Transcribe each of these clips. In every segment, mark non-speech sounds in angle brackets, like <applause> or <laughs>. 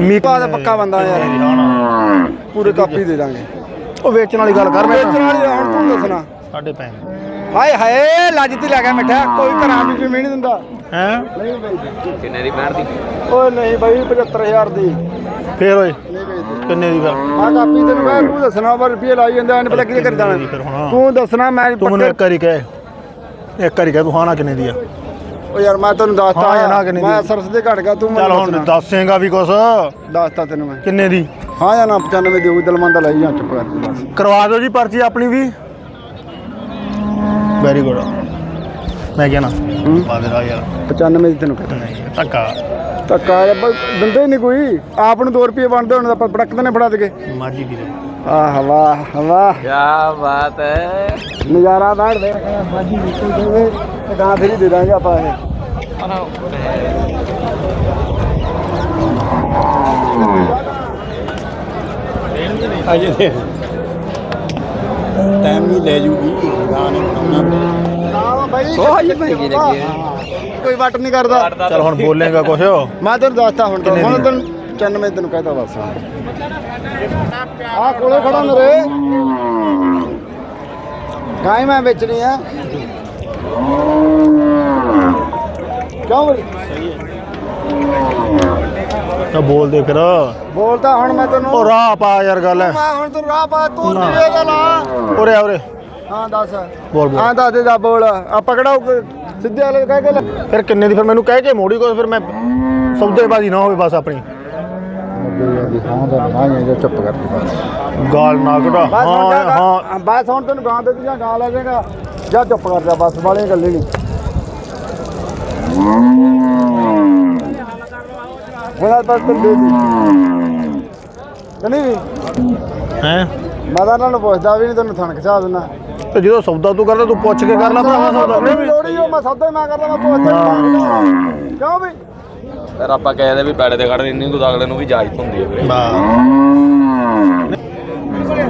ਮੀਕਾ ਦਾ ਪੱਕਾ ਬੰਦਾ ਯਾਰ। ਪੂਰੇ ਕਾਪੀ ਦੇ ਦਾਂਗੇ। ਉਹ ਵੇਚਣ ਵਾਲੀ ਗੱਲ ਕਰ ਵੇਚਣ ਵਾਲੀ ਹੁਣ ਤੂੰ ਦੱਸਣਾ। ਸਾਡੇ ਪੈਣ ਹਾਏ ਹਾਏ ਲੱਜਤੀ ਲੈ ਗਿਆ ਮਿੱਠਾ। ਕੋਈ ਘਰਾਂ ਵੀ ਨਹੀਂ ਦਿੰਦਾ। ਹੈ? ਕਿੰਨੇ ਦੀ ਬੈਠ ਦੀ ਓਏ ਨਹੀਂ ਬਾਈ 75000 ਦੀ। ਫੇਰ ਓਏ ਕਿੰਨੇ ਦੀ ਗੱਲ ਆ ਕਾਪੀ ਤੈਨੂੰ ਮੈਂ ਤੂੰ ਦੱਸਣਾ ਪਰ ਰੁਪਏ ਲਾਈ ਜਾਂਦਾ ਇਹਨੇ ਪਤਾ ਕੀ ਕਰ ਹੁਣ? ਤੂੰ ਦੱਸਣਾ ਮੈਂ ਤੂੰ ਮੈਨੂੰ ਇੱਕ ਵਾਰੀ ਕਹਿ ਇੱਕ ਵਾਰੀ ਕਹਿ ਤੂੰ ਹਾਂ ਨਾ ਕਿੰਨੇ ਦੀ ਆ? ਓ ਯਾਰ ਮੈਂ ਤੈਨੂੰ ਦੱਸਤਾ ਹਾਂ ਜਾਂ ਨਾ ਕਿੰਨੀ ਮੈਂ ਦੀ? ਸਰਸ ਦੇ ਘਟ ਗਿਆ ਤੂੰ ਚੱਲ ਹੁਣ ਦੱਸਣਾ। ਦੱਸੇਗਾ ਵੀ ਕੁਛ। ਦੱਸਤਾ ਤੈਨੂੰ ਮੈਂ। ਕਿੰਨੇ ਦੀ? ਹਾਂ ਜਾਂ ਨਾ 95 ਦੀ ਹੋਊ ਦਲਮੰਦਾ ਲਈ ਜਾਂ ਚੁੱਪ ਕਰ। ਬਸ ਕਰਵਾ ਦਿਓ ਜੀ ਪਰਚੀ ਆਪਣੀ ਵੀ। ਵੈਰੀ ਗੁੱਡ ਮੈਂ ਕਹਿਣਾ ਪਾ ਦੇ ਰਾ ਯਾਰ। 95 ਦੀ ਤੈਨੂੰ ਕਹਿੰਦਾ ਨਹੀਂ ਧੱਕਾ। ਧੱਕਾ ਯਾਰ ਬਸ ਦਿੰਦੇ ਹੀ ਨਹੀਂ ਕੋਈ। ਆਪ ਨੂੰ 2 ਰੁਪਏ ਬਣਦੇ ਹੁਣ ਆਪਾਂ ਪ੍ਰੋਡਕਟ ਨੇ ਫੜਾ ਦਗੇ ਮਾਜੀ ਦੀ ਆਹ ਵਾਹ ਵਾਹ। ਕੀ ਬਾਤ ਹੈ। ਨਜ਼ਾਰਾ ਬਾੜ ਦੇ ਬਾਜੀ ਨਿਕਲ ਜਾਵੇ ਗਾਂ ਫਿਰ ਹੀ ਦੇ ਦਾਂਗੇ ਆਪਾਂ ਇਹ। ਅਜੇ ਟਾਈਮ ਨਹੀਂ ਲੈ ਜੂਗੀ ਗਾਣੇ ਬਣਾਉਣਾ। ਹਾਂ ਬਾਈ ਸੋ ਹਜੇ ਮਹਿੰਗੀ ਲੱਗੀ ਹੈ। ਕੋਈ ਵੱਟ ਨਹੀਂ ਕਰਦਾ। ਚੱਲ ਹੁਣ ਬੋਲੇਗਾ ਕੁਛ। ਮੈਂ ਤੈਨੂੰ ਦੱਸਤਾ ਹੁਣ ਤਾਂ ਹੁਣ? ਤੈਨੂੰ 95 ਤੈਨੂੰ ਕਹਿਤਾ ਬਸ। ਆ ਕੋਲੇ ਖੜਾ ਮੇਰੇ। ਗਾਂ ਮੈਂ ਵੇਚਣੀ ਆ। ਕਿਉਂ ਬਈ? ਤਾਂ ਬੋਲ ਦੇ ਫਿਰ। ਬੋਲਦਾ ਹੁਣ ਮੈਂ ਤੈਨੂੰ ਉਹ ਰਾਹ ਪਾ ਯਾਰ ਗੱਲ। ਹੈ ਮੈਂ ਹੁਣ ਤੂੰ ਰਾਹ ਪਾ ਤੂੰ ਨਾ। ਦਾ ਲਾ। ਉਰੇ ਆ ਉਰੇ। ਹਾਂ ਦੱਸ। ਬੋਲ ਬੋਲ। ਹਾਂ ਦੱਸ ਦੇ ਦਾ ਬੋਲ। ਆ ਪਕੜਾਓ ਸਿੱਧੇ ਵਾਲੇ ਕਹਿ ਕੇ ਲੈ। ਫਿਰ ਕਿੰਨੇ ਦੀ ਫਿਰ ਮੈਨੂੰ ਕਹਿ ਕੇ ਮੋੜੀ ਕੁਛ ਫਿਰ ਮੈਂ ਸੌਦੇਬਾਜ਼ੀ ਨਾ ਹੋਵੇ ਬਸ ਆਪਣੀ। ਗਾਲ ਨਾ ਕਢਾ। ਬਸ ਹੁਣ ਹਾਂ ਹਾਂ ਹਾਂ। ਬਸ ਹੁਣ ਤੈਨੂੰ ਗਾਂ ਦੇ ਦੀ ਜਾਂ ਗਾਂ ਲੈ ਜਾਏਗਾ। ਜਾ ਚੁੱਪ ਕਰ ਜਾ ਬਸ ਵਾਲੀਆਂ ਗੱਲਾਂ ਨਹੀਂ। ਨਹੀਂ ਹੈ? ਮੈਂ ਤਾਂ ਇਹਨਾਂ ਨੂੰ ਪੁੱਛਦਾ ਵੀ ਨਹੀਂ ਤੈਨੂੰ ਥਣ ਖਚਾ ਦਿੰਦਾ। ਤੇ ਜਦੋਂ ਸੌਦਾ ਤੂੰ ਕਰਦਾ ਤੂੰ ਪੁੱਛ ਕੇ ਕਰ ਲੈ ਭਰਾਵਾ ਸੌਦਾ ਨਹੀਂ ਵੀ ਲੋੜੀ ਉਹ ਮੈਂ ਸੌਦਾ ਹੀ ਮੈਂ ਕਰਦਾ ਮੈਂ ਪੁੱਛਦਾ ਕਿਉਂ ਵੀ ਫਿਰ ਆਪਾਂ ਕਹਿੰਦੇ ਵੀ ਬੈੜੇ ਤੇ ਖੜਨ ਇੰਨੀ ਕੁ ਅਗਲੇ ਨੂੰ ਵੀ ਇਜਾਜ਼ਤ ਹੁੰਦੀ ਹੈ ਵੀਰੇ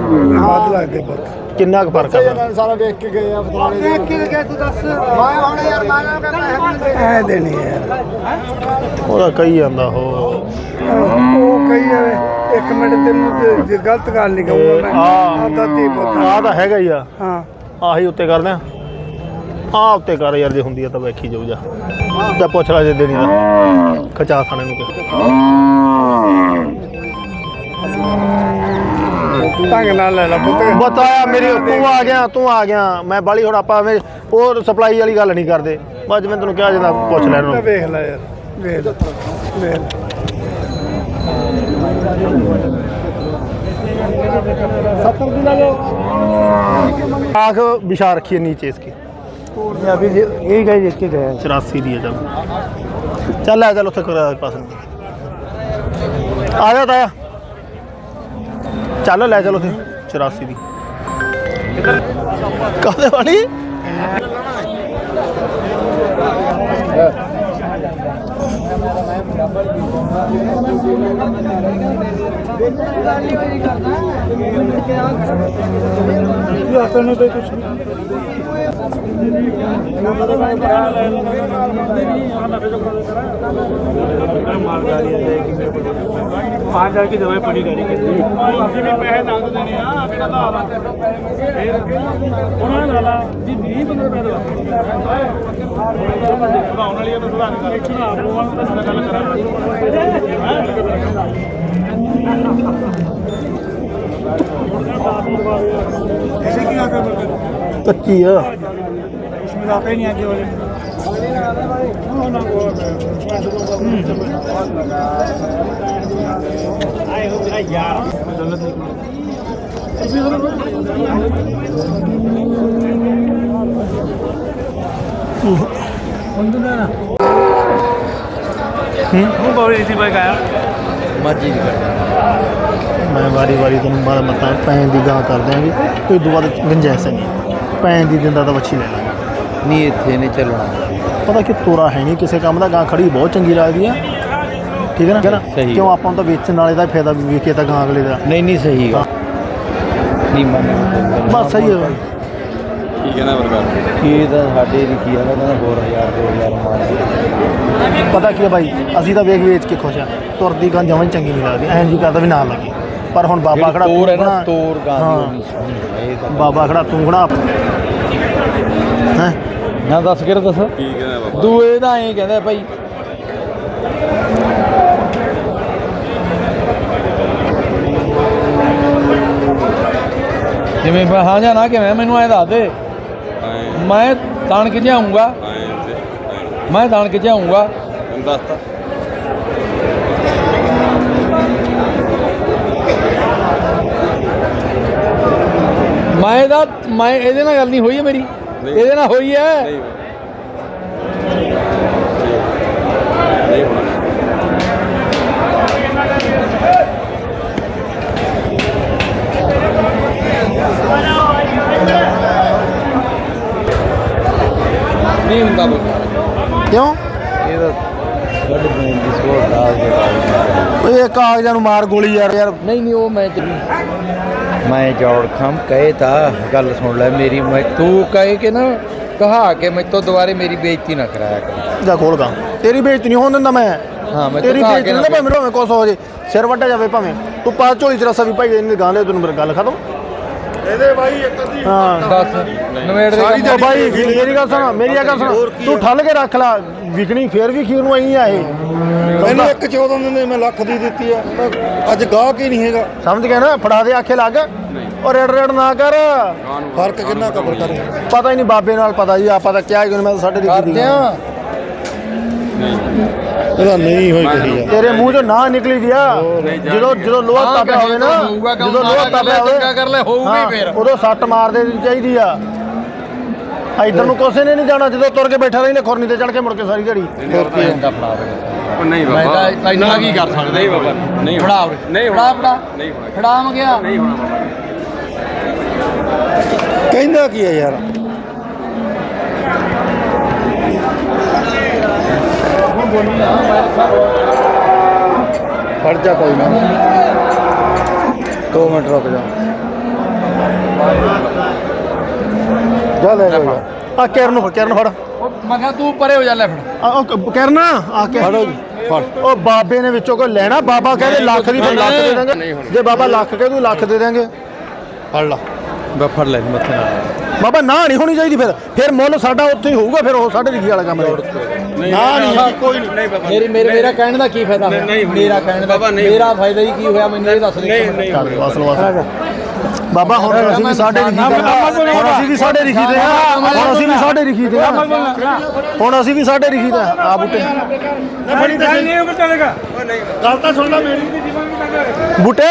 ਹੱਥ ਲੱਗਦੇ ਪੁੱਤ ਕਿੰਨਾ ਕੁ ਫ਼ਰਕ ਆ ਫਿਰ? ਸਾਰਾ ਵੇਖ ਕੇ ਗਏ ਆ ਫਤਾਣੇ ਦੇਖ ਕੇ ਗਏ ਤੂੰ ਦੱਸ। ਮੈਂ ਹੁਣ ਯਾਰ ਮੈਂ ਨਾ ਕਹਿੰਦਾ ਐ ਦੇਣੀ ਯਾਰ ਉਹਦਾ ਕਹੀ ਜਾਂਦਾ ਹੋ ਉਹ ਕਹੀ ਜਾਵੇ ਇੱਕ ਮਿੰਟ ਤੈਨੂੰ ਜੇ ਗਲਤ ਗੱਲ ਨਹੀਂ ਕਹੂੰਗਾ ਮੈਂ। ਹਾਂ। ਆਦਾ ਦੀ ਪੁੱਤ ਆ। ਤਾਂ ਹੈਗਾ ਹੀ ਆ। ਹਾਂ। ਆਹੀ ਉੱਤੇ ਕਰਦੇ ਆ। ਆ ਉੱਤੇ ਕਰ ਯਾਰ ਜੇ ਹੁੰਦੀ ਆ ਤਾਂ ਵੇਖੀ ਜਾਊ ਜਾ। ਜਾਂ ਪੁੱਛ ਲੈ ਜੇ ਦੇਣੀ ਦਾ ਖਚਾ ਖਾਣੇ ਨੂੰ ਕਿ ਢੰਗ ਨਾਲ ਲੈ ਲੈ ਪੁੱਤ ਬਤਾਇਆ ਮੇਰੀ ਤੂੰ ਆ ਗਿਆ ਤੂੰ ਆ ਗਿਆ ਮੈਂ ਬਾਲੀ ਹੁਣ ਆਪਾਂ ਐਵੇਂ ਉਹ ਸਪਲਾਈ ਵਾਲੀ ਗੱਲ ਨਹੀਂ ਕਰਦੇ ਬਸ ਜਿਵੇਂ ਤੈਨੂੰ ਕਿਹਾ ਜਾਂਦਾ ਪੁੱਛ ਲੈ ਇਹਨੂੰ ਵੇਖ ਲੈ ਯਾਰ ਵੇਖ ਵੇਖ सत्तर की लगे आँख बिछा रखी है नीचे इसकी अभी यही गए देख के गए चौरासी दी है चल चल आ चल उत्थे कर पास आ जा ताया ਚੱਲ ਲੈ ਚਲੋ ਤੁਸੀਂ 84 ਦੀ। ਕਾਹਦੇ ਵਾਲੀ? ਤੈਨੂੰ ਤੇ ਕੁਛ ਮਾਰਗਾਰੀ ਆ ਜਾਏਗੀ ਮੇਰੇ ਕੋਲ पाँच हजार की दवाई पड़ी गाड़ी के पैसे दस देने आ मेरा तो आवा ਉਹਨਾਂ ਨਾਲ ਜੀ 20 15 ਰੁਪਏ ਦਾ ਵਧਾਉਣ ਵਾਲੀ ਤਾਂ ਸੁਧਾਰ ਕਰ ਇੱਕ ਨਾ ਆਪੋ ਵਾਲਾ ਤਾਂ ਗੱਲ ऐसे की आगे ਕੱਚੀ ਆ उसमें आता ही नहीं आगे वाले હું ਮੈਂ ਵਾਰੀ ਵਾਰੀ ਤੁਹਾਨੂੰ ਮਾਰ ਮਤਾਂ ਪੈਣ ਦੀ ਗਾਂ ਕਰ ਦਿਆਂਗੇ ਕੋਈ ਦੁਬਾਰਾ ਗੰਜਾਇਸ਼ ਨਹੀਂ ਪੈਣ ਦੀ ਦਿੰਦਾ ਤਾਂ ਵੱਛੀ ਲੈ ਲਾਂਗੇ ਨਹੀਂ ਇੱਥੇ ਨਹੀਂ ਚੱਲਣਾ ਪਤਾ ਕਿ ਤੋਰਾ ਹੈ ਨਹੀਂ ਕਿਸੇ ਕੰਮ ਦਾ ਗਾਂ ਖੜੀ ਬਹੁਤ ਚੰਗੀ ਲੱਗਦੀ ਆ। ਠੀਕ ਹੈ ਨਾ? ਸਹੀ। ਕਿਉਂ ਆਪਾਂ ਨੂੰ ਤਾਂ ਵੇਚਣ ਵਾਲੇ ਦਾ ਫਾਇਦਾ ਵੀ ਵੇਖੇ ਤਾਂ ਗਾਂ ਅਗਲੇ ਦਾ। ਨਹੀਂ ਨਹੀਂ ਸਹੀ ਗਾ ਨਹੀਂ ਮੰਨ ਬਸ ਸਹੀ ਹੈ। ਕੀ ਕਹਿੰਦਾ ਵਰਗਾ ਕੀ ਤਾਂ ਸਾਡੇ ਦੀ ਕੀ ਆ ਕਹਿੰਦਾ ਹੋਰ ਹਜ਼ਾਰ ਦੋ ਹਜ਼ਾਰ ਮਾਰ ਪਤਾ ਕੀ ਹੈ ਬਾਈ ਅਸੀਂ ਤਾਂ ਵੇਖ ਵੇਚ ਕੇ ਖੁਸ਼ ਆ। ਤੁਰਦੀ ਗਾਂ ਜਮਾਂ ਹੀ ਚੰਗੀ ਨਹੀਂ ਲੱਗਦੀ ਐਂ ਜੀ ਕਰਦਾ ਵੀ ਨਾ ਲੱਗੇ। ਪਰ ਹੁਣ ਬਾਬਾ ਖੜਾ ਤੋਰ ਹੈ ਨਾ ਤੋਰ ਗਾਂ ਦੀ ਹਾਂ। ਉਹ ਨਹੀਂ ਸੋਹਣੀ ਹੈ, ਇਹ ਤਾਂ ਬਾਬਾ ਖੜਾ ਤੂੰ ਖੜਾ ਹੈ? ਨਾ ਦੱਸ ਕੇ ਦੱਸ? ਕੀ ਕਹਿੰਦਾ ਬਾਬਾ ਦੂਏ ਦਾ ਐਂ ਕਹਿੰਦਾ ਭਾਈ। ਜਿਵੇਂ ਹਾਂ ਜਾਂ ਨਾ ਕਿਵੇਂ? ਮੈਨੂੰ ਐ ਦੱਸ ਦੇ। ਮੈਂ ਤਾਣ ਕੇ ਜਾਊਂਗਾ ਮੈਂ ਤਾਣ ਕੇ ਜਾਊਂਗਾ ਦੱਸਤਾ ਮੈਂ ਇਹਦਾ ਮੈਂ ਇਹਦੇ ਨਾਲ ਗੱਲ ਨਹੀਂ ਹੋਈ ਹੈ ਮੇਰੀ। ਇਹਦੇ ਨਾਲ ਹੋਈ ਹੈ। ਨਹੀਂ ਹੁੰਦਾ ਬਈ। ਕਿਉਂ? ਇਹ ਤਾਂ ਗੱਡ ਬਣੀ ਦੀ ਸਕੋਰ ਡਾਲ ਦੇ ਓਏ ਇਹ ਕਾਗਜ਼ਾਂ ਨੂੰ ਮਾਰ ਗੋਲੀ ਯਾਰ। ਯਾਰ ਨਹੀਂ ਨਹੀਂ ਉਹ ਮੈਂ ਮੈਂ ਜੋੜ ਖਮ ਕਹੇ ਤਾਂ ਗੱਲ ਸੁਣ ਲੈ ਮੇਰੀ ਮੈਂ ਤੂੰ ਕਹੇ ਕਿ ਨਾ ਕਹਾ ਕੇ ਮੈਂ ਤੋਂ ਦੁਬਾਰੇ ਮੇਰੀ ਬੇਇੱਜ਼ਤੀ ਨਾ ਕਰਾਇਆ ਕਰ। ਜਾ ਖੋਲ ਗਾ ਤੇਰੀ ਬੇਇੱਜ਼ਤੀ ਨਹੀਂ ਹੋਣ ਦਿੰਦਾ ਮੈਂ। ਹਾਂ ਮੈਂ ਤੇਰੀ ਬੇਇੱਜ਼ਤੀ ਨਾ ਭਾਵੇਂ ਮੇਰੇ ਕੋਸ ਹੋ ਜੇ। ਸਿਰ ਵੱਟਾ ਜਾਵੇ ਭਾਵੇਂ। ਤੂੰ ਪਾ ਝੋਲੀ ਚ ਰਸਾ ਵੀ ਭਾਈ ਇਹਨੇ ਗਾਂ ਲੈ ਤੈਨੂੰ ਮੇਰੀ ਗੱਲ ਖਤਮ। ਇਹਦੇ ਬਾਈ ਇੱਕ ਅੱਧੀ ਹਾਂ। ਦੱਸ ਨਵੇੜ ਦੇ ਕੰਮ ਉਹ ਬਾਈ ਮੇਰੀ ਗੱਲ ਸੁਣ ਮੇਰੀ ਇਹ ਗੱਲ ਸੁਣ ਤੂੰ ਠੱਲ ਕੇ ਰੱਖ ਲੈ ਵਿਕਣੀ ਫੇਰ ਵੀ ਖੀਰ ਨੂੰ ਆਈ ਆ ਇਹ। ਮੈਨੂੰ ਇੱਕ 14 ਦਿਨ ਮੈਂ ਲੱਖ ਦੀ ਦਿੱਤੀ ਆ ਮੈਂ ਅੱਜ ਗਾਹਕ ਹੀ ਨਹੀਂ ਹੈਗਾ। ਸਮਝ ਗਿਆ ਨਾ? ਫੜਾ ਦੇ ਆਖੇ ਲੱਗ। ਉਹ ਰੇਡ ਰੇਡ ਨਾ ਕਰ। ਫ਼ਰਕ ਕਿੰਨਾ ਕਬਰ ਕਰੇ? ਪਤਾ ਹੀ ਨਹੀਂ ਬਾਬੇ ਨਾਲ ਪਤਾ ਜੀ ਆਪਾਂ ਤਾਂ ਕਿਹਾ ਕਿ ਮੈਂ ਤਾਂ ਸਾਡੇ ਦੀ ਕੀਤੀ ਕਰਦਿਆਂ ਇਹਦਾ ਨਹੀਂ ਹੋਈ ਕਹੀ ਆ। ਤੇਰੇ ਮੂੰਹ ਚੋਂ ਨਾ ਨਿਕਲੀ ਦਿਆ ਜਦੋਂ ਜਦੋਂ ਲੋਹਾ ਤਾਪਿਆ ਹੋਵੇ ਨਾ ਜਦੋਂ ਲੋਹਾ ਤਾਪਿਆ ਚੰਗਾ ਕਰ ਲੈ, ਹੋਊਗਾ ਫੇਰ। ਉਦੋਂ ਸੱਟ ਮਾਰ ਦੇ ਦੇਣੀ ਚਾਹੀਦੀ ਆ। ਇਧਰ ਨੂੰ ਕੋਸੇ ਨੇ ਨਹੀਂ ਜਾਣਾ ਜਦੋਂ ਤੁਰ ਕੇ ਬੈਠਾ ਰਹਿੰਦੇ ਖੁਰਨੀ ਤੇ ਚੜ ਕੇ ਮੁੜ ਕੇ ਸਾਰੀ ਘੜੀ। ਦਾ ਫੜਾ ਦੇ। ਉਹ ਨਹੀਂ ਮੈਂ ਬਾਬਾ ਤਾਂ ਇੰਨਾ ਕੀ ਕਰ ਸਕਦਾ? ਨਹੀਂ ਬਾਬਾ। ਨਹੀਂ ਫੜਾ ਹੋਣਾ ਉਰੇ। ਨਹੀਂ ਫੜਾ ਹੋਣਾ। ਫੜਾ ਨਹੀਂ ਹੋਣਾ। ਫੜਾ ਮ ਗਿਆ। ਨਹੀਂ ਹੋਣਾ ਬਾਬਾ ਕਹਿੰਦਾ ਕੀ ਆ ਯਾਰ? ਫੜ ਜਾ ਕੋਈ ਨਾ। 2 ਮਿੰਟ ਰੁਕ ਜਾ। ਜਾ ਲੈ ਲੈ ਆ ਕਿਰਨ ਫੜ ਕਿਰਨ ਫੜ। ਉਹ ਮੈਂ ਕਿਹਾ ਤੂੰ ਪਰੇ ਹੋ ਜਾ ਲੈ ਫੜ। ਆ ਉਹ ਕ- ਕਿਰਨ ਆ ਕੇ। ਫੜੋ ਜੀ ਫੜ। ਉਹ ਬਾਬੇ ਨੇ ਵਿੱਚੋਂ ਕੋਈ ਲੈਣਾ? ਬਾਬਾ ਕਹਿੰਦੇ ਲੱਖ ਦੀ ਫਿਰ ਲੱਖ ਦੇ ਦਾਂਗੇ। ਜੇ ਬਾਬਾ ਲੱਖ ਕਹੇ ਤੂੰ ਲੱਖ ਦੇ ਦਾਂਗੇ ਫੜ ਲਾ। ਬਾ ਫੜ ਲੈ ਮੱਥੇ ਨਾਲ। ਬਾਬਾ ਨਾ ਨਹੀਂ ਹੋਣੀ ਚਾਹੀਦੀ ਫਿਰ। ਫਿਰ ਮੁੱਲ ਸਾਡਾ ਉੱਥੇ ਹੀ ਹੋਊਗਾ ਫਿਰ ਉਹ ਸਾਡੇ ਲਿਖੀ ਵਾਲਾ ਕੰਮ ਹੈ। ਨਾ ਨਹੀਂ ਕੋਈ ਨਹੀਂ। ਬਾਬਾ ਮੇਰੀ ਮੇਰੇ ਮੇਰਾ ਕਹਿਣ ਦਾ ਕੀ ਫਾਇਦਾ? ਨਹੀਂ, ਮੇਰਾ ਕਹਿਣ ਦਾ ਨਹੀਂ। ਮੇਰਾ ਫਾਇਦਾ ਹੀ ਕੀ ਹੋਇਆ ਮੈਨੂੰ ਇਹ ਦੱਸ ਦੇ। ਨਹੀਂ ਨਹੀਂ ਵਸਲ ਵਸਲ। ਬਾਬਾ ਹੁਣ ਅਸੀਂ ਵੀ ਸਾਡੇ ਲਿਖੀ ਦੇ ਹਾਂ। ਹੁਣ ਅਸੀਂ ਵੀ ਸਾਡੇ ਲਿਖੀ ਦੇ ਹਾਂ। ਹੁਣ ਅਸੀਂ ਵੀ ਸਾਡੇ ਲਿਖੀ ਦੇ ਹਾਂ। ਹੁਣ ਅਸੀਂ ਵੀ ਸਾਡੇ ਲਿਖੀ ਦੇ ਹਾਂ। ਆ ਬੁੱਟੇ। ਬੜੀ ਤਾਂ ਨਹੀਂ ਉਹ ਚੱਲੇਗਾ ਗੱਲ ਤਾਂ ਸੁਣ ਲੈ ਮੇਰੀ ਬੁੱਟੇ?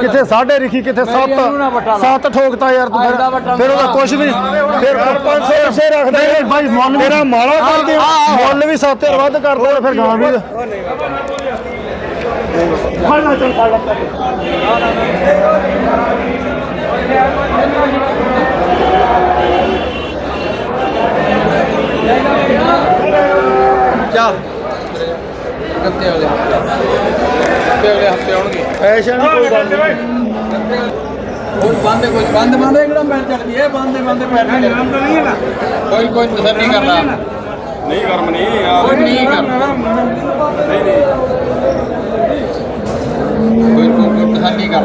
ਕਿੱਥੇ ਸਾਡੇ ਲਿਖੀ ਕਿੱਥੇ ਸੱਤ। ਸੱਤ ਠੋਕਤਾ ਯਾਰ ਤੂੰ ਫਿਰ। ਉਹਦਾ। ਕੁਝ ਵੀ ਫਿਰ 500 ਸੇ ਰੱਖਦੇ ਨੇ ਭਾਈ ਮੁੱਲ ਮੇਰਾ ਮਾਲਾ ਕਰਦੇ ਮੁੱਲ ਵੀ 7000 ਵੱਧ ਕਰਦਾ ਫਿਰ ਗਾਂ ਵੀ। ਫੜ ਲੈ ਚੱਲ। ਫੜ ਲੈ ਚੱਲ ਕੱਤੇ ਵਾਲੇ ਕੱਤੇ ਵਾਲੇ ਹਫ਼ਤੇ ਆਉਣਗੇ। ਐਸ਼ਾ ਨਹੀਂ ਕੋਈ ਗੱਲ ਨਹੀਂ। ਉਹ ਬੰਦ ਕੋਈ ਬੰਦ ਬੰਦ ਕਿਹੜਾ ਪੈਰ ਚੱਲਦੀ ਹੈ? ਬੰਦ ਬੰਦ ਪੈਰ ਨਹੀਂ ਚੱਲਦੀ ਨਹੀਂ ਹੈਗਾ ਕੋਈ ਕੋਈ ਤਸੱਲੀ ਕਰ ਲਾ ਨਹੀਂ ਗਰਮ ਨਹੀਂ ਆ ਕੋਈ ਨਹੀਂ ਕਰ ਨਹੀਂ ਨਹੀਂ ਕੋਈ ਕੋਈ ਕੋਈ ਤਸੱਲੀ ਕਰ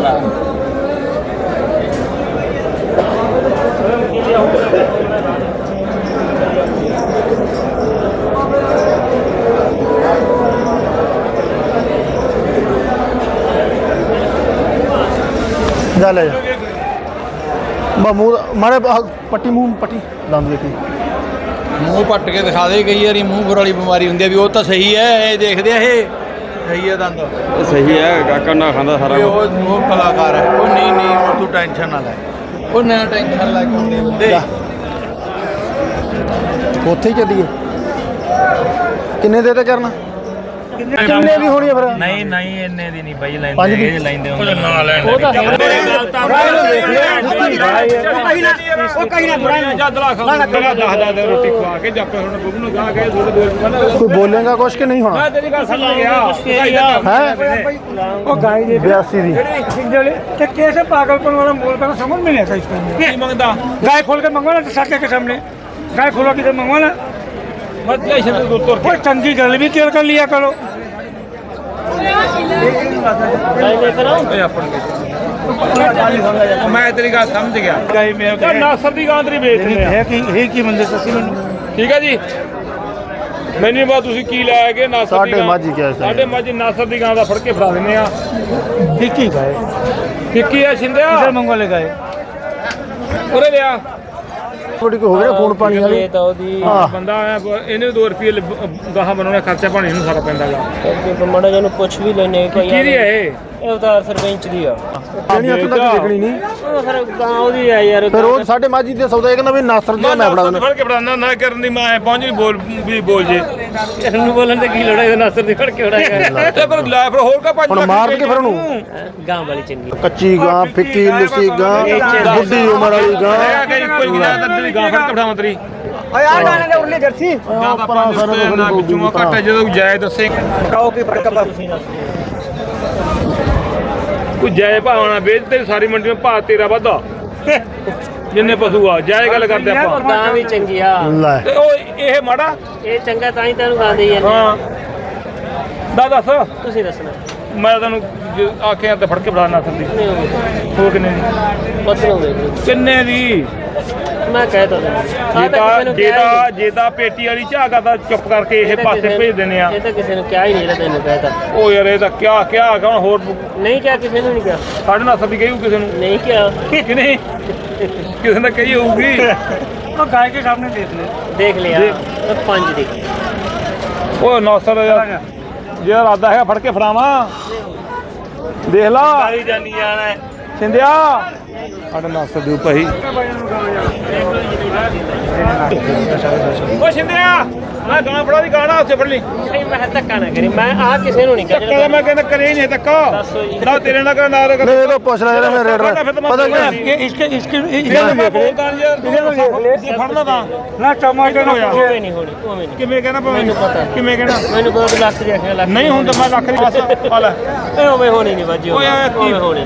ਲੈ ਜਾ। ਬਾ ਮੂੰਹ ਮਾਰੇ ਪੱਟੀ ਮੂੰਹ ਪੱਟੀ ਦੰਦ ਦੇਖੀ ਮੂੰਹ ਪੱਟ ਕੇ ਦਿਖਾ ਦੇ ਕਈ ਵਾਰੀ ਮੂੰਹ ਖੁਰ ਵਾਲੀ ਬਿਮਾਰੀ ਹੁੰਦੀ ਹੈ ਵੀ ਉਹ ਤਾਂ ਸਹੀ ਹੈ ਇਹ ਦੇਖਦੇ ਆ ਇਹ। ਸਹੀ ਹੈ ਦੰਦ। ਇਹ ਸਹੀ ਹੈ ਕਾਕਾ ਨਾ ਖਾਂਦਾ ਸਾਰਾ ਵੀ ਕੁਛ। ਉਹ ਉਹ ਕਲਾਕਾਰ ਹੈ ਉਹ ਨਹੀਂ ਨਹੀਂ ਉਹ ਤੂੰ ਟੈਨਸ਼ਨ ਨਾ ਲੈ। ਉਹ ਨਾ ਟੈਨਸ਼ਨ ਲੈ ਕੇ ਹੁੰਦੇ। ਬੰਦੇ ਜਾ। ਉੱਥੇ ਹੀ ਚੱਲੀਏ। ਕਿੰਨੇ ਦੇ ਤੇ ਕਰਨਾ ਕਿੰਨੇ ਦੀ ਹੋਣੀ ਫਿਰ? ਨਹੀਂ ਨਹੀਂ ਇੰਨੇ ਦੀ ਨਹੀਂ ਬਾਈ ਲੈਂਦੇ ਇਹ ਲੈਂਦੇ ਹੁੰਦੇ ਨਾ ਲੈਣ ਕੋਈ ਬੋਲੇਗਾ ਕੁਛ ਕਿ ਨਹੀਂ ਹੋਣਾ? ਮੈਂ ਤੇਰੀ ਗੱਲ ਸਮਝ ਗਿਆ। ਹੈ? ਉਹ ਗਾਈ ਦੇ 82 ਦੀ। ਜਿਹੜੀ ਸਿੰਗਲ ਤੇ ਕੇਸੇ ਪਾਗਲਪਨ ਵਾਲਾ ਮੂਲ ਤਾਂ ਸਮਝ ਨਹੀਂ ਆਇਆ ਇਸ ਨੂੰ ਕੀ ਮੰਗਦਾ? ਗਾਇ ਖੋਲ ਕੇ ਮੰਗਵਾ ਲੈ ਸੱਕੇ ਕੇ ਸਾਹਮਣੇ। ਗਾਇ ਖੋਲੋ ਕਿਤੇ ਮੰਗਵਾ ਲੈ ਕੋਈ ਚੰਗੀ ਗੱਲ ਵੀ ਤੇਲ ਕਰ ਲਿਆ ਕਰੋ। ਮੈਂ ਤੇਰੀ ਗੱਲ ਸਮਝ ਗਿਆ। ਗਾਈ ਮੈਂ ਤਾਂ ਨਾਸਰ ਦੀ ਗਾਂਦਰੀ ਵੇਚ ਰਿਹਾ ਹੈ ਕਿ ਇਹ ਕੀ ਬੰਦੇ ਸਸੀ ਮੈਨੂੰ? ਠੀਕ ਹੈ ਜੀ। ਮੈਨੂੰ ਬਾ ਤੁਸੀਂ ਕੀ ਲਾਇਆ ਕਿ ਨਾਸਰ ਦੀ ਸਾਡੇ ਮਾਝੀ ਕਿਹਾ ਸਾਡੇ ਮਾਝੀ ਨਾਸਰ ਦੀ ਗਾਂ ਦਾ ਫੜ ਕੇ ਫੜਾ ਦਿੰਦੇ ਆ। ਫਿੱਕੀ ਗਏ। ਫਿੱਕੀ ਆ ਸ਼ਿੰਦਿਆ? ਕਿਧਰ ਮੰਗੋ ਲਗਾਏ ਉਰੇ ਲਿਆ। ਥੋੜੀ ਕੋ ਹੋ ਗਿਆ ਖੂਨ ਪਾਣੀ ਵਾਲੀ। ਹਾਂ। ਬੰਦਾ ਆਇਆ ਬ- ਇਹਨੇ 2 ਰੁਪਏ ਗਾਹਾਂ ਬਣਾਉਣਾ ਖਰਚਾ ਪਾਣੀ ਨੂੰ ਸਾਰਾ ਪੈਂਦਾਗਾ ਕਿ ਮੜਾ ਜਨੂੰ ਪੁੱਛ ਵੀ ਲੈਨੇ ਕੋਈ ਕਿਹਦੀ ਹੈ ਇਹ? ਇਹ ਉਤਾਰ ਸਰਪੰਚ ਦੀ ਆ। ਜਿਹੜੀ ਹੱਥੋਂ ਤੱਕ ਦੇਖਣੀ ਨਹੀਂ? ਉਹ ਫਿਰ ਗਾਂ ਉਹਦੀ ਆ ਯਾਰ। ਫਿਰ ਉਹ ਸਾਡੇ ਮਾਜੀ ਦੇ ਸੌਦਾ ਇਹ ਕਹਿੰਦਾ ਵੀ ਨਾਸਰ ਦੇ ਮੈਂ ਫੜਾ ਦਿੰਦਾ ਫੜ ਕੇ ਫੜਾਣਾ ਨਾ ਕਰਨ ਦੀ ਮੈਂ ਪਹੁੰਚ ਵੀ ਬੋਲ ਵੀ ਬੋਲ ਜੇ। ਨੂੰ ਬੋਲਣ ਤੇ ਕੀ ਲੋੜਾ ਇਹ ਨਾਸਰ ਦੀ ਫੜ ਕੇ ਉਡਾਏਗਾ ਤੇ ਫਿਰ ਲੈ ਫਿਰ ਹੋਰ ਕਾ ਪੰਜ ਹੁਣ ਮਾਰ ਕੇ ਫਿਰ ਉਹਨੂੰ। ਗਾਂ ਵਾਲੀ ਚੰਗੀ। ਕੱਚੀ ਗਾਂ ਫਿੱਕੀ ਲਿੱਸੀ ਗਾਂ ਬੁੱਢੀ ਉਮਰ ਵਾਲੀ ਗਾਂ। ਆ ਕੇ ਇੱਕੋ ਹੀ ਗਿਆ ਤਾਂ ਤੇਰੀ ਗਾਂ ਫੜ ਕੇ ਫੜਾਵਾਂ ਤੇਰੀ। ਉਹ ਪਰਾਂ ਸਾਰੇ ਨਾ ਵਿੱਚੋਂ ਘੱਟ ਹੈ, ਜਦੋਂ ਜਾਇ ਦੱਸੇ। ਕੋਈ ਜਾਇ ਭਾਵਨਾ ਵੇਚ ਤੇ ਸਾਰੀ ਮੰਡੀ ਵਿੱਚ ਭਾਅ ਤੇਰਾ ਵਾਧਾ ਜਿੰਨੇ ਪਸ਼ੂ ਆ ਜਾਇ ਗੱਲ ਕਰਦੇ ਆਪਾਂ। ਗਾਂ ਵੀ ਚੰਗੀ ਆ। ਲੈ। ਤੇ ਉਹ ਇਹ ਮਾੜਾ? ਇਹ ਚੰਗਾ ਤਾਂ ਹੀ ਤੈਨੂੰ ਗਾਂ ਦੇਈ ਜਾਂਦੇ ਹਾਂ। ਦਾ ਦੱਸ। ਤੁਸੀਂ ਦੱਸਣਾ। ਮੈਂ ਤੈਨੂੰ ਜ- ਆਖਿਆ ਤੇ ਫੜ ਕੇ ਫੜਾ ਨਾ ਸਕਦੀ ਹੋਰ ਕਿੰਨੇ ਦੀ? ਪਤਨੋ ਵੇਖ ਕਿੰਨੇ ਦੀ? ਮੈਂ ਕਹਿ ਤਾ। ਜੇ ਤਾਂ ਜੇ ਤਾਂ ਜੇ ਤਾਂ ਪੇਟੀ ਵਾਲੀ ਝਾਗਾ ਤਾਂ ਚੁੱਪ ਕਰਕੇ ਇਹ ਪਾਸੇ ਭੇਜ ਦਿੰਦੇ ਆ। ਇਹ ਤਾਂ ਕਿਸੇ ਨੂੰ ਕਿਹਾ ਹੀ ਨਹੀਂ ਤੈਨੂੰ ਕਹਿ ਉਹ ਯਾਰ ਇਹ ਤਾਂ ਕਿਆ ਕਿਆ ਹੋਰ? ਨਹੀਂ ਕਿਹਾ ਕਿਸੇ ਨੂੰ ਨਹੀਂ ਕਿਹਾ। ਸਾਡੇ ਨਾਲ ਸਦੀ ਕਹੀਉ ਕਿਸੇ ਨੂੰ? ਨਹੀਂ ਕਿਹਾ। ਕਿਸੇ ਨੇ ਕਹੀ ਹੋਊਗੀ? ਉਹ ਗਾਇ ਕੇ ਸਾਹਮਣੇ ਦੇਖ ਲੈ। ਦੇਖ ਲਿਆ। ਤਾਂ ਪੰਜ ਦੇਖ ਉਹ 900 ਦਾ ਜਿਹੜਾ ਰਾਦਾ ਹੈਗਾ ਫੜ ਕੇ ਫੜਾਵਾ। ਦੇਖ ਲਾ। ਜਾਨੀ ਜਾਣਾ ਸਿੰਧਿਆ। ਸਾਡਾ ਨਸਰ ਦਿਓ ਭਾਈ। ਓ ਸਿੰਧਿਆ ਆ ਗਾਣਾ ਫੜਾ ਦੀ ਗਾਣਾ ਉੱਥੇ ਫੜ ਲਈ। ਨਹੀਂ ਮੈਂ ਧੱਕਾ ਨਾ ਕਰੀ ਮੈਂ ਆ ਕਿਸੇ ਨੂੰ ਨਹੀਂ ਧੱਕਾ ਮੈਂ ਕਹਿੰਦਾ ਕਰੇ ਨਹੀਂ ਧੱਕਾ। ਨਾ ਤੇਰੇ ਨਾਲ ਨਾ ਕਰ ਨਹੀਂ ਇਹ ਪੁੱਛ ਲੈ ਮੈਂ ਰੇਡ ਪਤਾ ਕਿ ਇਸਕੇ ਇਸਕੇ ਇਹਦੇ ਮੈਂ ਫੋਨ ਕਰ ਯਾਰ ਇਹਦੇ ਫੜਨਾ ਤਾਂ। ਨਾ ਟਮਾਟਰ ਨਾ ਹੋਵੇ ਨਹੀਂ ਹੋਣੀ ਉਵੇਂ ਨਹੀਂ। ਕਿਵੇਂ ਕਹਿਣਾ ਮੈਨੂੰ ਪਤਾ। ਕਿਵੇਂ ਕਹਿਣਾ? ਮੈਨੂੰ ਪਤਾ ਲੱਖ ਦੀ ਆਖਿਆ ਲੱਖ ਨਹੀਂ ਹੁਣ ਤਾਂ ਮੈਂ ਲੱਖ ਦੀ ਪਾਸ ਆ ਲੈ। ਉਵੇਂ ਹੋਣੀ ਨਹੀਂ ਬਾਜੀ ਓਏ ਕੀ? ਹੋਣੀ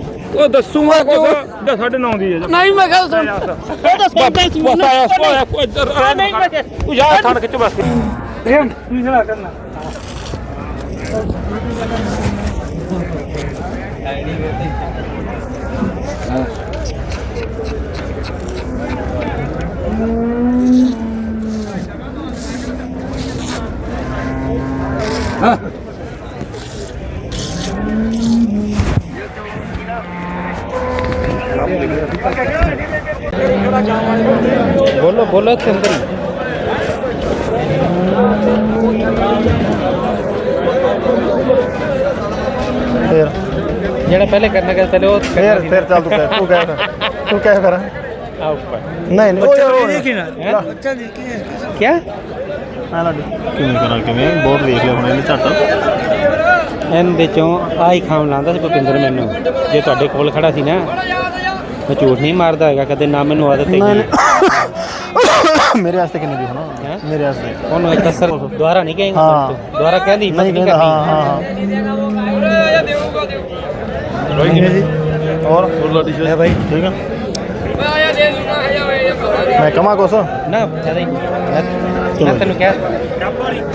ਉਹ ਦੱਸੂਗਾ ਮੈਂ ਕਿਉਂ? ਦਾ ਸਾਡੇ ਨਾਂ ਦੀ ਹੈ ਨਹੀਂ ਮੈਂ ਕਿਹਾ ਸੁਣ ਉਹ ਤਾਂ ਸੋਚਦਾ ਸੀ ਬਸ ਆਇਆ ਸੋਇਆ ਕੋਈ ਇੱਧਰ ਨਹੀਂ ਮੈਂ ਤੂੰ ਜਾ ਥਣ ਖਿੱਚ ਬਸ। ਇਹ ਤੂੰ ਕਰਨਾ? ਜਿਹੜਾ ਪਹਿਲੇ ਕਰਨਾ ਕਿ ਪਹਿਲੇ ਉਹ ਫੇਰ ਫੇਰ ਚੱਲ ਤੂੰ ਕਹਿ ਤੂੰ ਕਹਿ ਫਿਰ। ਤੂੰ ਕਹਿ ਕਰ ਆ ਉੱਪਰ ਨਹੀਂ ਨਹੀਂ ਉਹ ਯਾਰ ਉਹ देखी ना बच्चा देखी ਕੀ ਆ ਲੱਡੀ ਕਿਵੇਂ ਕਰਾਂ ਕਿਵੇਂ ਬਹੁਤ ਵੇਖ ਲਿਆ ਹੁਣ ਇਹਨੇ ਝੱਟ ਇਹਨਾਂ ਦੇ ਚੋਂ ਆਹੀ ਖਾਮ ਲਾਂਦਾ ਸੀ ਭੁਪਿੰਦਰ ਮੈਨੂੰ ਜੇ ਤੁਹਾਡੇ ਕੋਲ ਖੜਾ ਸੀ ਨਾ ਮੈਂ ਝੂਠ ਨਹੀਂ ਮਾਰਦਾ ਹੈਗਾ ਕਦੇ ਨਾ ਮੈਨੂੰ ਆਦਤ ਨਹੀਂ ਹੈਗੀ ਨਹੀਂ ਮੇਰੇ ਵਾਸਤੇ ਕਿੰਨੇ ਦੀ ਹੋਣਾ ਹੈਂ? ਮੇਰੇ ਵਾਸਤੇ ਉਹਨੂੰ ਇੱਕ ਅਸਰ ਦੁਬਾਰਾ ਨਹੀਂ ਕਹੇਗਾ ਹਾਂ। ਤੂੰ ਦੁਬਾਰਾ ਕਹਿੰਦੀ ਹਿੰਮਤ ਨਹੀਂ ਨਹੀਂ ਕਹਿੰਦਾ ਕਰਨੀ ਹਾਂ ਹਾਂ ਹਾਂ ਹੋਰ ਹੈ ਭਾਈ ਠੀਕ ਆ। ਮੈਂ ਕਮਾ ਕੁਛ? ਨਾ ਜ਼ਿਆਦਾ ਹੀ ਮੈਂ ਮੈਂ ਤੈਨੂੰ ਕਿਹਾ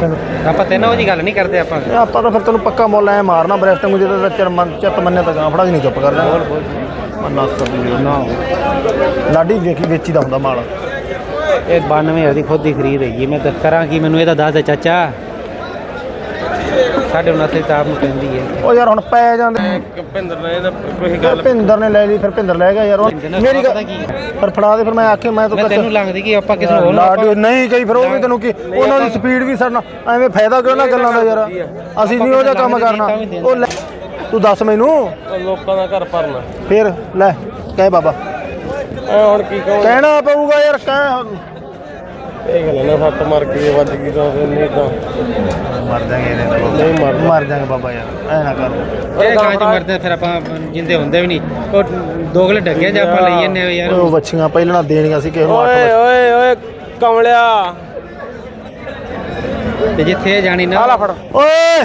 ਚਲੋ। ਆਪਾਂ ਤੈਨੂੰ ਉਹਦੀ ਗੱਲ ਨਹੀਂ ਕਰਦੇ ਆਪਾਂ। ਇਹ ਆਪਾਂ ਤਾਂ ਫਿਰ ਤੈਨੂੰ ਪੱਕਾ ਮੁੱਲ ਐ ਮਾਰਨਾ ਬ੍ਰੈਸਟ ਨੂੰ ਜਿਹਦਾ ਚਿਰ ਮਨ ਚਿੱਤ ਮੰਨੇ ਤਾਂ ਗਾਂ ਫੜਾ ਦੀ ਨਹੀਂ ਚੁੱਪ ਕਰ। ਜਾ ਬੋਲ। ਬੋਲ ਨਾਸ ਕਰ ਦੀ ਨਾ। ਲਾਡੀ ਵੇਖੀ ਵੇਚੀ ਦਾ ਹੁੰਦਾ ਮਾਲ। ਇਹ 92000 ਦੀ ਖੁਦ ਦੀ ਖਰੀਦ ਹੈਗੀ ਮੈਂ ਤਾਂ ਕਰਾਂ ਕੀ ਮੈਨੂੰ ਇਹਦਾ ਦੱਸ ਦੇ ਚਾਚਾ। ਸਾਡੇ 79 ਤਾਂ ਆਪ ਨੂੰ ਕਹਿੰਦੀ ਹੈ। ਉਹ ਯਾਰ ਹੁਣ ਪੈ ਜਾਂਦੇ। ਭਿੰਦਰ ਨੇ ਕੋਈ ਗੱਲ ਭਿੰਦਰ ਨੇ ਲੈ ਲਈ ਫਿਰ ਭਿੰਦਰ ਲੈ ਗਿਆ ਯਾਰ। ਉਹ ਮੇਰੀ ਗੱਲ ਫਿਰ ਫੜਾ ਦੇ ਫਿਰ ਮੈਂ ਆਖੇ ਮੈਂ ਤਾਂ ਮੈਂ ਤੈਨੂੰ ਲੱਗਦੀ ਕਿ ਆਪਾਂ ਕਿਸੇ ਨੂੰ ਹੋਰ ਲਾਡੂ ਨਹੀਂ ਕਈ ਫਿਰ ਉਹ ਵੀ ਤੈਨੂੰ ਕੀ ਉਹਨਾਂ ਦੀ ਸਪੀਡ ਵੀ ਸਾਡਾ ਐਵੇਂ ਫਾਇਦਾ ਕਿਉਂ ਨਾ ਗੱਲਾਂ ਦਾ ਯਾਰ? ਅਸੀਂ ਨਹੀਂ ਉਹ ਜਿਹਾ ਕੰਮ ਕਰਨਾ। ਉਹ ਲੈ ਤੂੰ ਦੱਸ ਮੈਨੂੰ। ਲੋਕਾਂ ਦਾ ਘਰ ਭਰਨਾ। ਫਿਰ ਲੈ ਕਹਿ ਬਾਬਾ। ਐ ਹੁਣ ਕੀ ਕਹਾਂ ਕਹਿਣਾ ਪਊਗਾ ਯਾਰ ਕਹਿ ਇਹ ਗੱਲ ਨਾ ਫੱਟ ਮਰ ਗਈ ਵੱਜ ਗਈ ਤਾਂ ਫਿਰ ਨਹੀਂ ਤਾਂ। ਮਰ ਜਾਗੇ ਨਹੀਂ ਮਰ ਮਰ ਜਾਗੇ ਬਾਬਾ ਯਾਰ ਐ ਨਾ ਕਰ। ਇਹ ਗਾਂ ਚ ਮਰਦੇ ਫਿਰ ਆਪਾਂ ਜਿੰਦੇ ਹੁੰਦੇ ਵੀ ਨਹੀਂ। ਉਹ ਦੋਗਲੇ ਡੱਗੇ ਜਾਂ ਆਪਾਂ ਲਈ ਜੰਨੇ ਯਾਰ। ਉਹ ਬੱਚੀਆਂ ਪਹਿਲਾਂ ਦੇਣੀਆਂ ਸੀ ਕਿਸੇ ਨੂੰ ਅੱਠ ਓਏ ਓਏ ਓਏ ਕਮਲਿਆ। ਤੇ ਜਿੱਥੇ ਇਹ ਜਾਣੀ ਨਾ ਆਲਾ ਫੜ। ਓਏ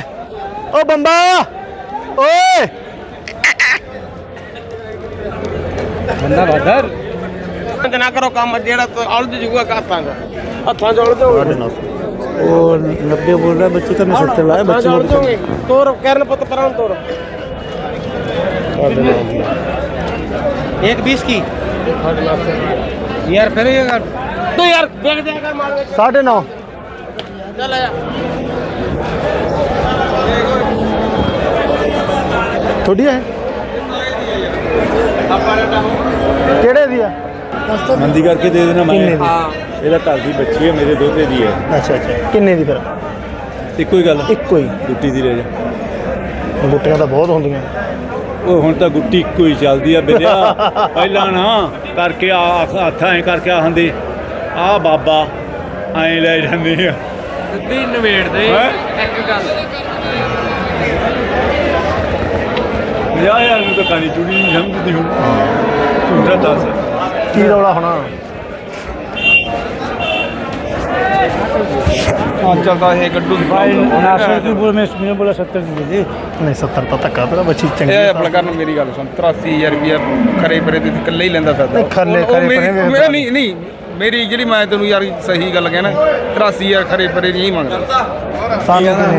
ਓ ਬੰਦਾ ਓਏ। ਬੰਦਾ ਬਾਦਰ। ਨਾ ਕਰੋ ਕੰਮ ਜਿਹੜਾ ਅਲਝ ਜੂਗਾ ਕਾਤਾਂਗਾ ਹੱਥਾਂ ਜੋੜ ਦਿਓ ਉਹ 90 ਬੋਲ ਰਿਹਾ ਬੱਚੇ ਤਾਂ 70 ਲਾਇਆ ਬੱਚੇ ਜੋੜ ਦਿਓਗੇ ਤੋਰ ਕਰਨ ਪੁੱਤ ਪਰਾਂ ਨੂੰ ਤੋਰ एक बीस की यार फिर ये कर ਤੂੰ ਯਾਰ ਦੇਖ ਦੇ ਕਰ ਮਾਰ ਸਾਢੇ 9 ਚੱਲ ਆ ਥੋੜੀ ਹੈ ਕਿਹੜੇ ਦੀ ਆ ਮੰਦੀ ਕਰਕੇ ਦੇ ਦੇਣਾ ਮੈਂ। ਕਿੰਨੇ ਦੀ? ਇਹਦਾ ਘਰ ਦੀ ਬੱਚੀ ਹੈ ਮੇਰੇ ਦੋਤੇ ਦੀ ਹੈ। ਅੱਛਾ ਅੱਛਾ। ਕਿੰਨੇ ਦੀ ਫਿਰ? ਇੱਕੋ ਹੀ ਗੱਲ ਇੱਕੋ ਹੀ। ਗੁੱਟੀ ਦੀ ਰਹਿ ਜਾ। ਗੁੱਟੀਆਂ ਤਾਂ ਬਹੁਤ ਹੁੰਦੀਆਂ। ਉਹ ਹੁਣ ਤਾਂ ਗੁੱਟੀ ਇੱਕੋ ਹੀ ਚੱਲਦੀ ਆ ਬਿਰਿਆ <laughs> ਪਹਿਲਾਂ ਨਾ ਕਰਕੇ ਆ ਹੱਥਾਂ ਐ ਕਰਕੇ ਆਹੰਦੇ ਆ ਬਾਬਾ ਐ ਲੈ ਜਾਂਦੇ ਆ। ਸਿੱਧੀ ਨਵੇੜ ਦੇ ਇੱਕ ਗੱਲ। ਯਾ ਯਾਰ ਨੂੰ ਤਾਂ ਕਾਨੀ ਚੁੜੀ ਨਹੀਂ ਸਮਝਦੀ ਹੁਣ ਤੂੰ ਤਾਂ ਦੱਸ। ਕੀ ਰੌਲਾ ਹੋਣਾ ਚੱਲਦਾ ਇਹ ਗੱਡੂ भाई नासर की बोल में इसमें बोला सत्तर की दे दे ਨਹੀਂ 70 ਤਾਂ ਧੱਕਾ ਤੇਰਾ ਬੱਚੀ ਚੰਗੀ ਇਹ ਆਪਣਾ ਕਰਨ ਮੇਰੀ ਗੱਲ ਸੁਣ 83000 ਰੁਪਇਆ ਖਰੇ ਪਰੇ ਤੇ ਇਕੱਲੇ ਹੀ ਲੈਂਦਾ ਫਿਰਦਾ ਨਹੀਂ, ਖਰੇ- ਉਹ ਖਰੇ ਮੇਰੀ- ਪਰੇ ਵੇਖ ਮੇਰਾ ਨਹੀਂ ਨਹੀਂ ਮੇਰੀ ਜਿਹੜੀ ਮੈਂ ਤੈਨੂੰ ਯਾਰ ਸਹੀ ਗੱਲ ਕਹਿਣਾ 83000 ਖਰੇ ਪਰੇ ਨਹੀਂ ਮੰਗਦਾ ਸਾਨੂੰ ਕਿੰਨੇ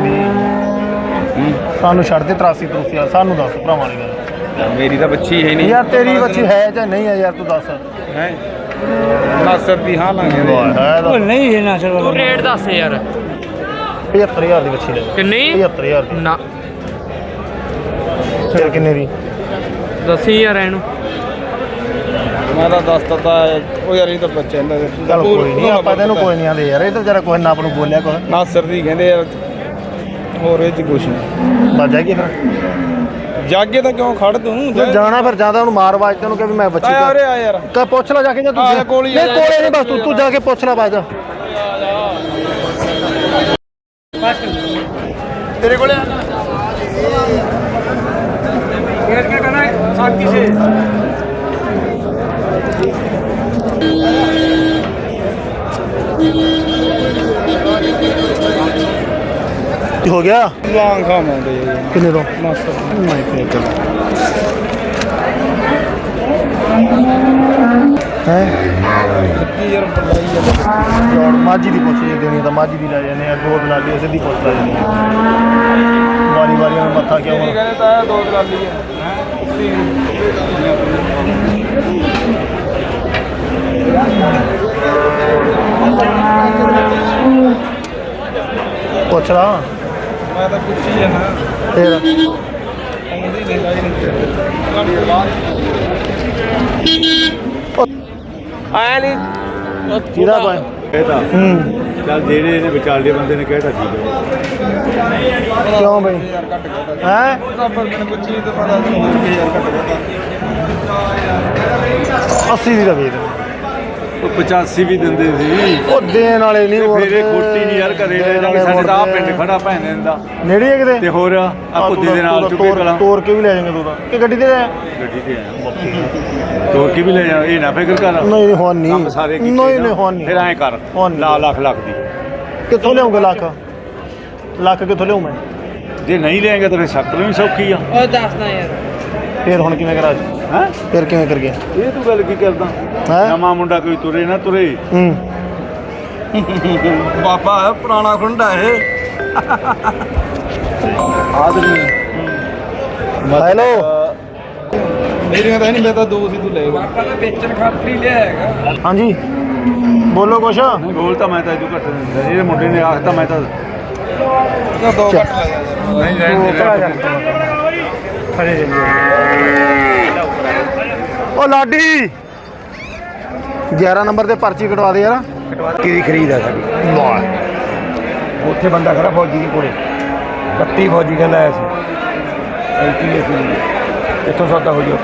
ਦੀ ਸਾਨੂੰ ਛੱਡ ਦੇ 83 ਤਰੂਸੀ ਆ ਸਾਨੂੰ ਦੱਸ ਭਰਾਵਾਂ ਵਾਲੀ ਗੱਲ ਮੇਰੀ ਤਾਂ ਬੱਚੀ ਹੈ ਨਹੀਂ। ਯਾਰ ਤੇਰੀ ਬੱਚੀ ਹੈ ਜਾਂ ਨਹੀਂ ਹੈ ਯਾਰ ਤੂੰ ਦੱਸ। ਹੈ। ਨਾਸਰ ਦੀ ਹਾਂ ਲਾਂਗੇ ਉਹ ਨਹੀਂ ਹੈ ਨਾਸਰ ਤੂੰ ਰੇਟ ਦੱਸ ਯਾਰ। 75000 ਦੀ ਬੱਚੀ ਲੈ ਕਿੰਨੀ 75000 ਦੀ। ਨਾ। ਫਿਰ ਕਿੰਨੇ ਦੀ? ਦੱਸੀ ਯਾਰ ਇਹਨੂੰ। ਮੈਂ ਤਾਂ ਦਿੱਤਾ ਉਹ ਯਾਰ ਇਹ ਤਾਂ ਬੱਚਾ ਇਹਨਾਂ ਦੇ। ਚਲ ਕੋਈ ਨਹੀਂ ਆਪਾਂ ਤੈਨੂੰ ਕੋਈ ਨਹੀਂ ਆਂਦੇ ਯਾਰ ਇਹ ਤਾਂ ਵਿਚਾਰਾ ਕੋਈ ਨਾ ਆਪ ਨੂੰ ਬੋਲਿਆ ਕੋਈ ਨਾਸਰ ਦੀ ਕਹਿੰਦੇ ਹੋਰ ਇਹ ਚ ਕੁਛ ਨਹੀਂ। ਜਾਗੇ ਤਾਂ ਕਿਉਂ ਖੜ ਤੂੰ? ਜਾ- ਜਾਣਾ ਫਿਰ ਜਾਂਦਾ ਉਹਨੂੰ ਮਾਰ ਵਾਜ ਤੇ ਕਿ ਵੀ ਮੈਂ ਬੱਚੀ ਆ ਰਿਹਾ ਯਾਰ। ਕਾ ਪੁੱਛ ਲੈ ਜਾ ਕੇ ਜਾਂ ਤੂੰ ਨਹੀਂ ਕੋਲੇ ਨਹੀਂ ਬਸ ਤੂੰ ਜਾ ਕੇ ਪੁੱਛ ਲੈ ਬਾਜ ਤੇਰੇ ਕੋਲੇ ਆ। ਕਿਹੜਾ ਕਿਹੜਾ ਨਾ ਸਾਥੀ ਸੇ ਹੋ ਗਿਆ? ਲਾਂਗ ਖਾਵਾਂਦੇ ਯਾਰ ਕਿੰਨੇ ਤੋਂ? ਨਹੀਂ ਫੇਰ ਚੱਲ। ਹੈ? ਕੀ ਯਾਰ ਬੜਾਈ ਯਾਰ ਯਾਰ ਮਾਜੀ ਦੀ ਪੁੱਛ ਜੇ ਦੇਣੀ ਤਾਂ ਮਾਜੀ ਦੀ ਲੈ ਜਾਂਦੇ ਆ ਦੋ ਦੀ ਉਸੇ ਦੀ ਪੁੱਛ ਲੈ ਜਾਂਦੇ ਆ। ਵਾਰੀ ਵਾਰੀ ਨੂੰ ਮੱਥਾ ਕਿਉਂ ਕੀ ਕਹਿੰਦੇ ਤਾਂ ਦੋ ਦਲਾਲੀ ਹੈ ਪੁੱਛ ਲਾ। ਮੈਂ ਤਾਂ ਪੁੱਛੀ ਜਾਣਾ। ਫੇਰ ਆਉਂਦੀ ਨਹੀਂ ਲਾਈ। ਨਹੀਂ ਆਇਆ ਨਹੀਂ। ਕਿਹਦਾ ਪਾ ਕਹਿਤਾ। ਹੂੰ। ਚੱਲ ਜਿਹੜੇ ਇਹਨੇ ਵਿਚਾਲੇ ਬੰਦੇ ਨੇ ਕਹਿਤਾ ਠੀਕ ਹੈ। ਕਿਉਂ ਬਈ? ਘੱਟ ਹੈ ਤਾਂ ਪਰ ਮੈਨੂੰ ਪੁੱਛੀ ਤਾਂ ਪਤਾ ਨਹੀਂ ਹੋਰ ਕੀ ਯਾਰ ਘੱਟ ਗਿਆ 80 ਦੀ ਦਾ ਵੇਚ ਦੇ। ਉਹ 85 ਵੀ ਦਿੰਦੇ ਸੀ। ਉਹ ਦੇਣ ਵਾਲੇ ਨਹੀਂ ਹੋਰ ਮੇਰੇ ਖੋਟੀ ਨਹੀਂ ਯਾਰ ਘਰੇ ਲੈ ਜਾਣਗੇ ਸਾਡੇ ਤਾਂ ਆ। ਪਿੰਡ ਖੜਾ ਭੈਣ ਦਿੰਦਾ। ਨੇੜੇ ਹੈ ਕਿਤੇ? ਤੇ ਹੋਰ ਆ ਕੁੱਦੀ ਦੇ ਨਾਲ ਚੁੱਕੇ ਕਲਾ। ਤੋਰ ਕੇ ਵੀ ਲੈ ਜਾਏਂਗੇ ਤੂੰ ਤਾਂ। ਕਿ ਗੱਡੀ ਤੇ ਲੈ ਗੱਡੀ ਤੇ ਆਇਆ ਤੋਰ ਕੇ ਵੀ ਲੈ ਜਾ ਇਹ ਨਾ ਫਿਕਰ ਕਰ। ਨਹੀਂ ਨਹੀਂ ਹੋਣ ਨਹੀਂ। ਕੰਮ ਸਾਰੇ ਕੀਤੇ ਨਹੀਂ ਨਾ। ਨਹੀਂ ਹੋਣ ਨਹੀਂ। ਫਿਰ ਐਂ ਕਰ। ਲਾ ਲੱਖ ਲੱਖ ਦੀ। ਕਿੱਥੋਂ ਲਿਆਉਂਗੇ ਲੱਖ? ਲੱਖ ਕਿੱਥੋਂ ਲਿਆਉਂ ਮੈਂ? ਜੇ ਨਹੀਂ ਲੈਂਗੇ ਤਾਂ ਫਿਰ ਸ਼ਕਲ ਵੀ ਸੌਖੀ ਆ। ਉਹ ਦੱਸਦਾ ਯਾਰ। ਫੇਰ ਹੁਣ ਕਿਵੇਂ ਕਰਾਂ ਫਿਰ ਕਿਵੇਂ ਕਰ ਗਿਆ? ਇਹ ਤੂੰ ਗੱਲ ਕੀ ਕਰਦਾ? ਹੈਂ? ਨਵਾਂ ਮੁੰਡਾ ਕੋਈ ਤੁਰੇ ਨਾ ਤੁਰੇ। ਹੂੰ। ਬਾਬਾ ਪੁਰਾਣਾ ਖੁੰਡਾ ਇਹ। ਆਦਮੀ ਹੈਲੋ ਮੇਰੀਆਂ ਤਾਂ ਨਹੀਂ ਮੈਂ ਤਾਂ ਦੋ ਸੀ ਤੂੰ ਲੈ ਗਿਆ ਹਾਂਜੀ। ਬੋਲੋ ਕੁਛ। ਨਹੀਂ ਬੋਲ ਮੈਂ ਤਾਂ ਇਹਦੂ ਘੱਟ ਨਹੀਂ ਦਿੰਦਾ ਇਹ ਮੁੰਡੇ ਨੇ ਆਖ ਮੈਂ ਤਾਂ ਦੋ ਘੱਟ ਲੈ ਨਹੀਂ ਰਹਿਣ ਦੇ ਰਹਿਣ ਦੇ। ਹਰੇ ਉਹ ਲਾਡੀ। 11 ਨੰਬਰ ਤੇ ਪਰਚੀ ਕਟਵਾ ਦੇ ਯਾਰ। ਕੀ ਖਰੀਦ ਆ ਸਾਡੀ? ਉੱਥੇ ਬੰਦਾ ਖੜਾ ਫੌਜੀ ਦੇ ਕੋਲੇ। 32 ਫੌਜੀ ਕਹਿੰਦਾ ਆਇਆ ਸੀ। ਐਲਟੀ ਸੀ। ਇੱਥੋਂ ਸੌਦਾ ਹੋ ਗਿਆ